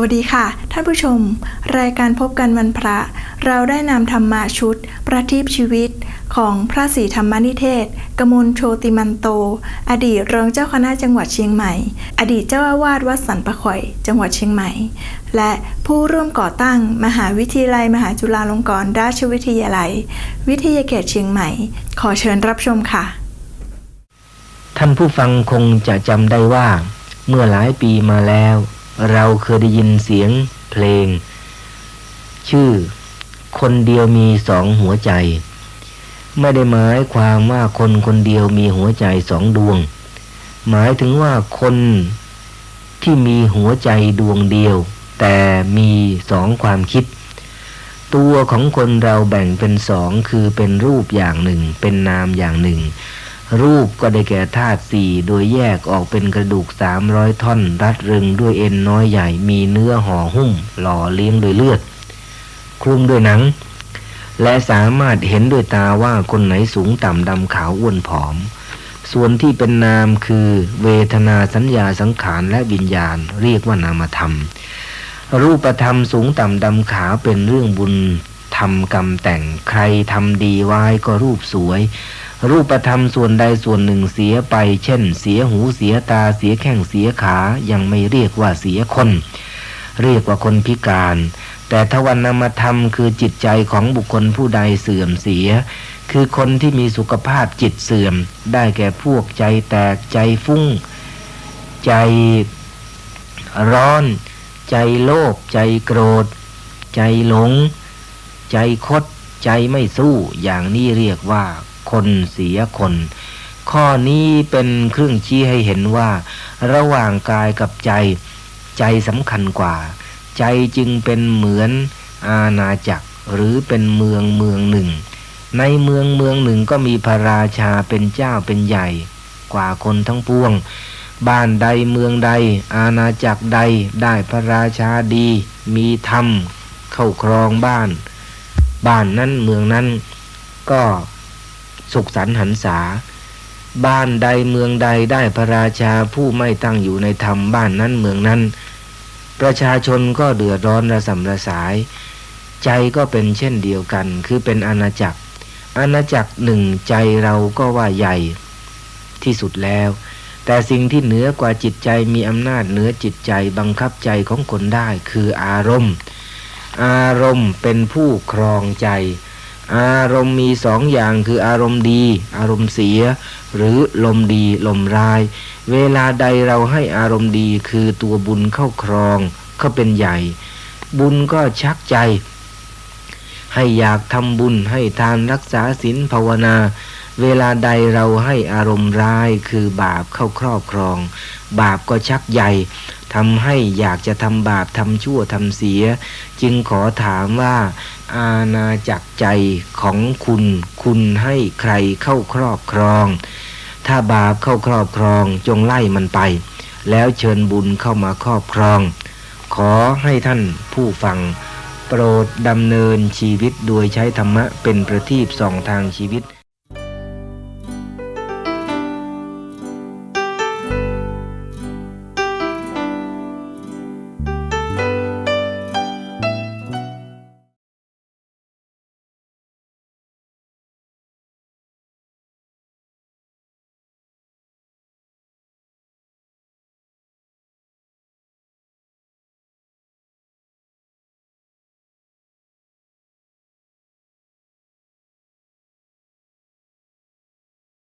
วัสดีค่ะ ท่านผู้ชม รายการพบกันวันพระ เราได้นำธรรมาชุด ประทีปชีวิตของพระศรีธรรมนิเทศ กมลโชติมันโต อดีตรองเจ้าคณะจังหวัดเชียงใหม่ อดีตเจ้าอาวาสวัดสันปะข่อย จังหวัดเชียงใหม่ และผู้ร่วมก่อตั้งมหาวิทยาลัย มหาจุฬาลงกรณราชวิทยาลัย วิทยาเขตเชียงใหม่ ขอเชิญรับชมค่ะ ท่านผู้ฟังคงจะจำได้ว่า เมื่อหลายปีมาแล้ว เราเคยได้ยินเสียงเพลง ชื่อ คนเดียวมีสองหัวใจ ไม่ได้หมายความว่าคนคนเดียวมีหัวใจสองดวง หมายถึงว่าคนที่มีหัวใจดวงเดียว แต่มีสองความคิด ตัวของคนเราแบ่งเป็นสองคือเป็นรูปอย่างหนึ่ง เป็นนามอย่างหนึ่ง รูปก็ได้แก่ธาตุสี่โดยแยกออกเป็นกระดูกสามร้อยท่อน รัดรึงด้วยเอ็นน้อยใหญ่มีเนื้อห่อหุ้ม หล่อเลี้ยงด้วยเลือด คลุมด้วยหนัง และสามารถเห็นด้วยตาว่าคนไหนสูงต่ำดำขาวอ้วนผอม ส่วนที่เป็นนามคือเวทนาสัญญาสังขารและวิญญาณ เรียกว่านามธรรม รูปธรรมสูงต่ำดำขาวเป็นเรื่องบุญทำกรรมแต่งใครทำดีไว้ก็รูปสวย รูปธรรมส่วนใดส่วนหนึ่งเสียไป เช่น เสียหูเสียตาเสียแข้งเสียขา ยังไม่เรียกว่าเสียคน เรียกว่าคนพิการ แต่ทวันนามธรรมคือจิตใจของบุคคลผู้ใดเสื่อมเสีย คือคนที่มีสุขภาพจิตเสื่อม ได้แก่พวกใจแตกใจฟุ้ง ใจร้อน ใจโลภใจโกรธ ใจหลง ใจคด ใจไม่สู้ อย่างนี้เรียกว่า คนเสียคน ข้อนี้เป็นเครื่องชี้ให้เห็นว่า ระหว่างกายกับใจ ใจสำคัญกว่า ใจจึงเป็นเหมือนอาณาจักรหรือเป็นเมืองเมืองหนึ่ง ในเมืองเมืองหนึ่งก็มีพระราชาเป็นเจ้าเป็นใหญ่ กว่าคนทั้งปวง บ้านใดเมืองใด อาณาจักรใดได้พระราชาดี มีธรรมเข้าครองบ้าน บ้านนั้นเมืองนั้นก็ สุขสันหันษา บ้านใดเมืองใดได้พระราชาผู้ไม่ตั้งอยู่ในธรรมบ้านนั้นเมืองนั้น ประชาชนก็เดือดร้อนระสำระสาย ใจก็เป็นเช่นเดียวกัน คือเป็นอาณาจักร อาณาจักรหนึ่งใจเราก็ว่าใหญ่ ที่สุดแล้ว แต่สิ่งที่เหนือกว่าจิตใจมีอำนาจเหนือจิตใจบังคับใจของคนได้คืออารมณ์ อารมณ์เป็นผู้ครองใจ อารมณ์มีสองอย่างคืออารมณ์ดี อารมณ์เสีย หรือลมดีลมร้าย เวลาใดเราให้อารมณ์ดีคือตัวบุญเข้าครองเขาเป็นใหญ่ บุญก็ชักใจ ให้อยากทำบุญให้ทานรักษาศีลภาวนา เวลาใดเราให้อารมณ์ร้ายคือบาปเข้าครอบครอง บาปก็ชักใหญ่ทำให้อยากจะทำบาปทำชั่วทำเสีย จึงขอถามว่าอาณาจักรใจของคุณ คุณให้ใครเข้าครอบครอง ถ้าบาปเข้าครอบครองจงไล่มันไป แล้วเชิญบุญเข้ามาครอบครอง ขอให้ท่านผู้ฟัง โปรดดำเนินชีวิตโดยใช้ธรรมะเป็นประทีปส่องทางชีวิต